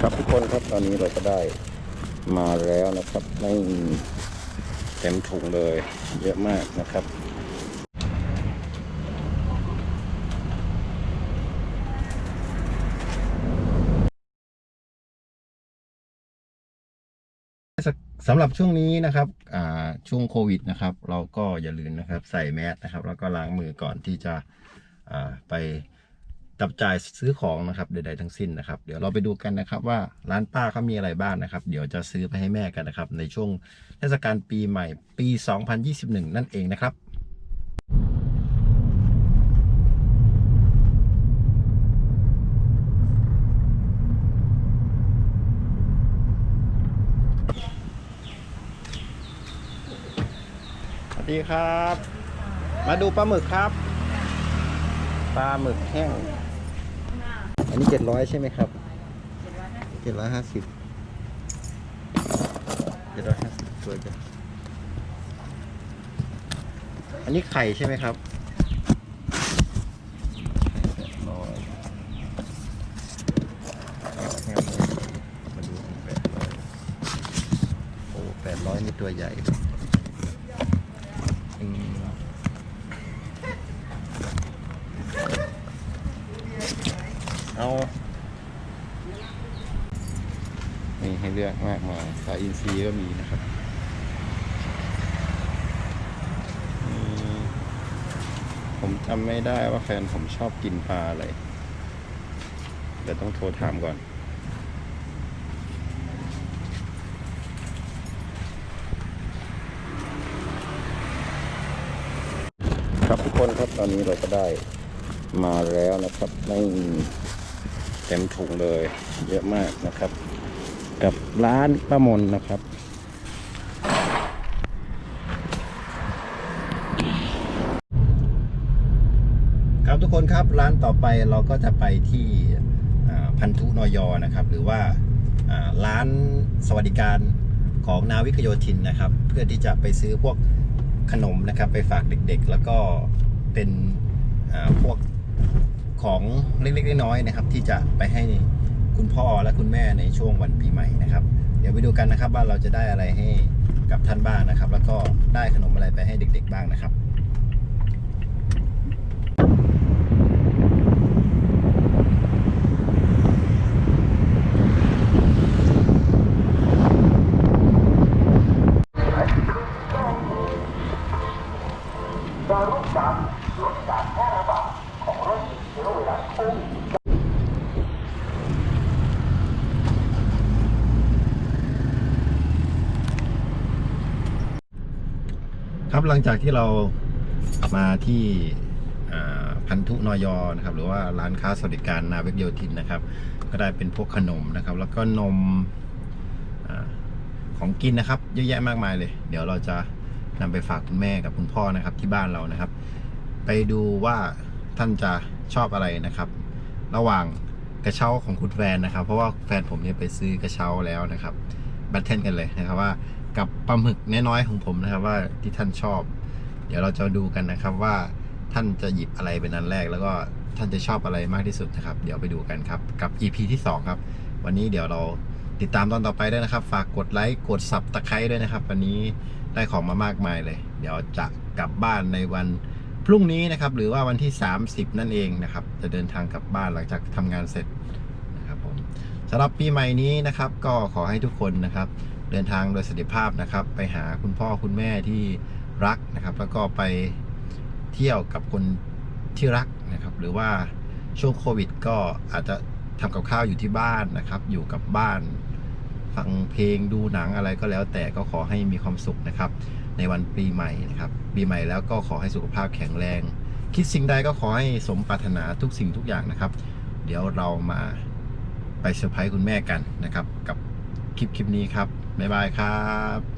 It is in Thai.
ครับทุกคนครับตอนนี้เราก็ได้มาแล้วนะครับไม่เต็มถุงเลย เยอะมากนะครับสำหรับช่วงนี้นะครับช่วงโควิดนะครับ เราก็อย่าลืมนะครับ ใส่แมสนะครับ แล้วก็ล้างมือก่อนที่จะไป จับจ่ายซื้อของนะครับใดๆทั้งสิ้นนะครับ เดี๋ยวเราไปดูกันนะครับว่าร้านป้าเขามีอะไรบ้างนะครับ เดี๋ยวจะซื้อไปให้แม่กันนะครับ ในช่วงเทศกาลปีใหม่ปี 2021 นั่นเองนะครับสวัสดีครับ มาดูปลาหมึกครับปลาหมึกแห้ง นนี้เจ็ดร้อยใช่ไหมครับเจ็ดร้อยห้าสิบเจ็ดร้อยห้าสิบสวยจังอันนี้ไข่ใช่ไหมครับแปดร้อยมาดูแปดร้อยโอ้แปดร้อยนี่ตัวใหญ่ เอามีให้เลือกมากมายสายอินทรีย์ก็มีนะครับผมจำไม่ได้ว่าแฟนผมชอบกินปลาอะไรเดี๋ยวต้องโทรถามก่อนครับทุกคนครับตอนนี้เราก็ได้มาแล้วนะครับไม่ เต็มถุงเลย เยอะมากนะครับ กับร้านป้ามนนะครับครับทุกคนครับร้านต่อไปเราก็จะไปที่พันธุนอยอนะครับ หรือว่าร้านสวัสดิการของนาวิกโยธินนะครับ เพื่อที่จะไปซื้อพวกขนมนะครับ ไปฝากเด็กๆ แล้วก็เป็นพวก ของเล็กๆน้อยๆนะครับ ที่จะไปให้คุณพ่อและคุณแม่ในช่วงวันปีใหม่นะครับ เดี๋ยวไปดูกันนะครับว่าเราจะได้อะไรให้กับท่านบ้างนะครับ แล้วก็ได้ขนมอะไรไปให้เด็ก ๆ บ้างนะครับ ครับหลังจากที่เรามาที่พันธุนอยอนะครับหรือว่าร้านค้าสวัสดิการนาวิกโยธินนะครับ ก็ได้เป็นพวกขนมนะครับ แล้วก็นมอของกินนะครับเยอะแยะมากมายเลย เดี๋ยวเราจะนำไปฝากคุณแม่กับคุณพ่อนะครับที่บ้านเรานะครับ ไปดูว่าท่านจะชอบอะไรนะครับ ระหว่างกระเช้าของคุณแฟนนะครับ เพราะว่าแฟนผมเนี่ยไปซื้อกระเช้าแล้วนะครับบัตเทนกันเลยนะครับว่า กับปลาหมึกน้อยๆของผมนะครับ ว่าที่ท่านชอบ เดี๋ยวเราจะดูกันนะครับว่าท่านจะหยิบอะไรเป็นอันแรก แล้วก็ท่านจะชอบอะไรมากที่สุดนะครับ เดี๋ยวไปดูกันครับ กับ EP ที่ 2 ครับ วันนี้เดี๋ยวเราติดตามตอนต่อไปด้วยนะครับ ฝากกดไลค์กดสับตะไคร้ด้วยนะครับ วันนี้ได้ของมามากมายเลย เดี๋ยวจะกลับบ้านในวันพรุ่งนี้นะครับ หรือว่าวันที่ 30 นั่นเองนะครับ จะเดินทางกลับบ้านหลังจากทำงานเสร็จนะครับผมสำหรับปีใหม่นี้นะครับ ก็ขอให้ทุกคนนะครับ เดินทางโดยสวัสดิภาพนะครับ ไปหาคุณพ่อคุณแม่ที่รักนะครับ แล้วก็ไปเที่ยวกับคนที่รักนะครับ หรือว่าช่วงโควิด ก็อาจจะทำกับข้าวอยู่ที่บ้านนะครับ อยู่กับบ้าน ฟังเพลงดูหนังอะไรก็แล้ว แต่ก็ขอให้มีความสุขนะครับ ในวันปีใหม่นะครับ ปีใหม่แล้วก็ขอให้สุขภาพแข็งแรง คิดสิ่งใดก็ขอให้สมปรารถนาทุกสิ่งทุกอย่างนะครับ เดี๋ยวเรามาไปเซอร์ไพรส์คุณแม่กันนะครับ กับคลิปคลิปนี้ครับ บ๊ายบายครับ